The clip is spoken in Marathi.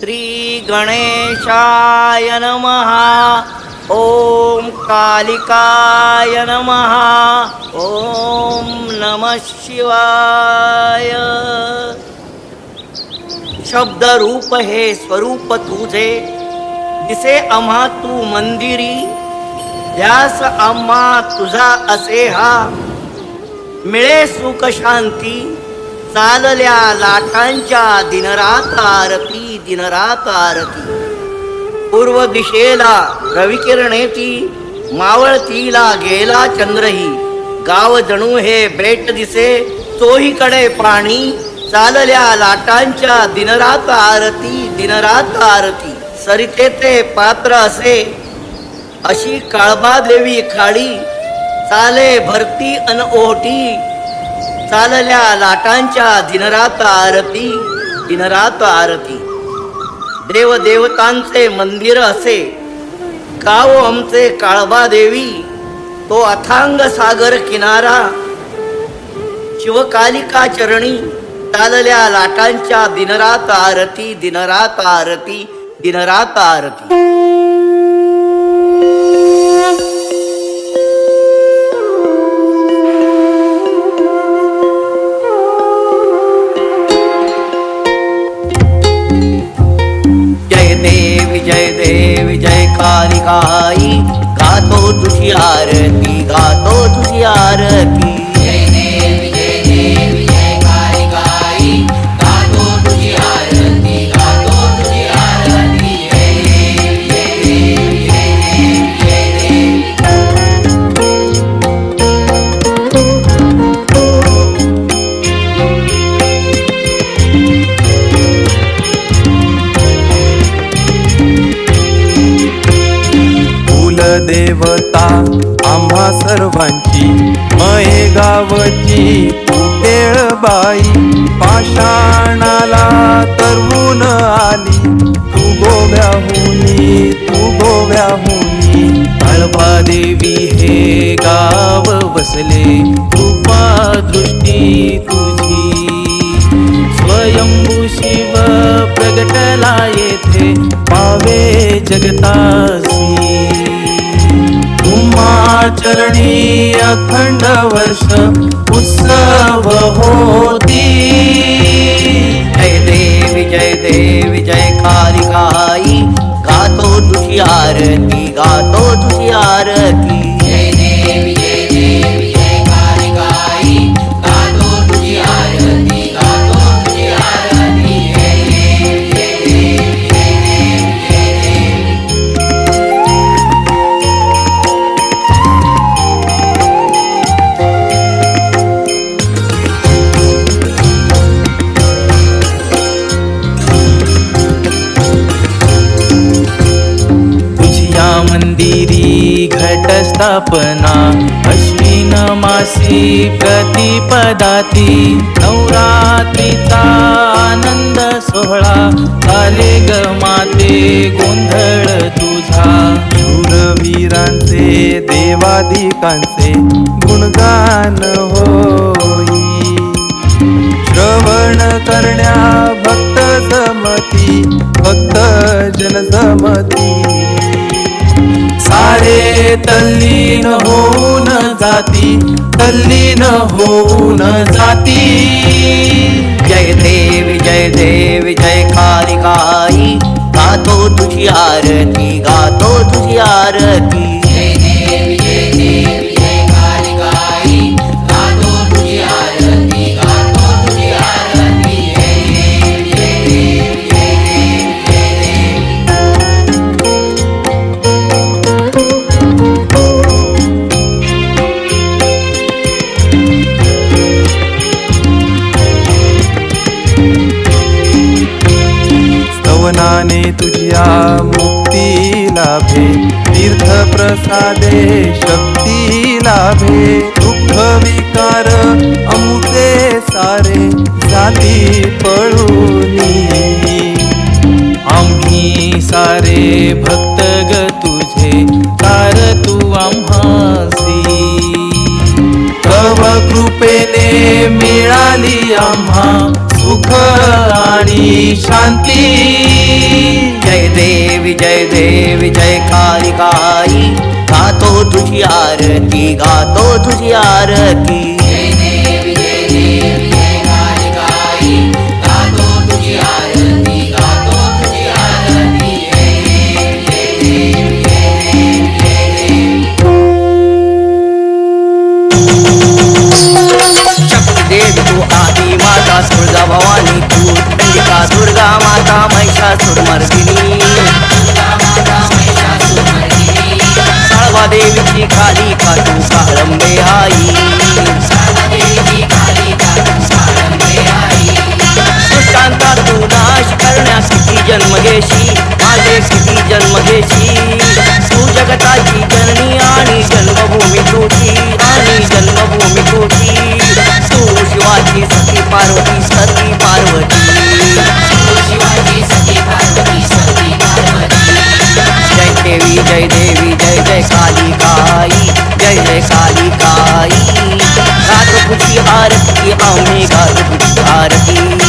श्री गणेशाय नमः। ॐ कालिकाय नमः। ॐ नमः शिवाय। शब्द रूप हे स्वरूप तुझे। दिसे आम्हा तू मंदिरी। ध्यास आम्हा तुझा असे हा मिळे सुख शांती। चालल्या लाटांच्या दिनरात आरती दिनरात आरती पूर्व दिशेला रविकिरणेची मावळतीला गेला चंद्रही. गाव जणू हे बेट दिसे चोहीकडे पाणी चालल्या लाटांच्या दिनरात आरती दिनरात आरती सरितेचे पात्र असे अशी काळबा देवी खाडी. चाले भरती अन ओहटी चालल्या लाटांच्या दिनरात आरती दिनरात आरती. देव देवतांचे मंदिर असे गाव आमचे काळबा देवी तो अथांग सागर किनारा. शिवकालिका चरणी चालल्या लाटांच्या दिनरात आरती दिनरात आरती दिनरात आरती. कालिकाई गातो तुझी आरती देवता आम्हा सर्वांची. मये गावची बाई पाषाणाला तरवून आली. तू गोव्याहुनी तू गोव्याहुनी कळबा देवी हे गाव बसले कृपा दृष्टी तुझी. स्वयंभू शिव प्रगटला येथे. पावे जगता चरणी अखंड वर्ष उत्सव होती. स्थापना अश्विन मासी प्रतिपदाती नवरात्रीचा आनंद सोहळा. आले ग माते गोंधळ तुझा. शूरवीरांचे देवादिकांचे गुणगान होई. श्रवण करण्या भक्त जमती भक्त जन जमती तल्लीन होऊन जाती तल्लीन होऊन जाती. जय देवी जय देवी जय कालिकाई. गातो तुझी आरती गातो तुझी आरती. तुझ्या मुक्ती लाभे तीर्थ प्रसादे शक्ती लाभे दुःख विकार अमुते सारे. जाती पळूनी. आम्ही सारे भक्त ग तुझे. कार तू आम्हासी. तव कृपेने मिळाली आम्हा. सुख आणि शांती. देवी जय देवी जय कालिकाई गातो तुझी आरती गातो तुझी आरती। शक्ती देवी तू आदी माता सुरजा भवानी तू दुर्गा माता महिषासुर मर्दिनी साळवा देवीची कालिका खातू काळंबे आई. देवी जय देवी जय जय काली काई जय जय काली काई घाट पुची आरती आउने घाट पुची आरती।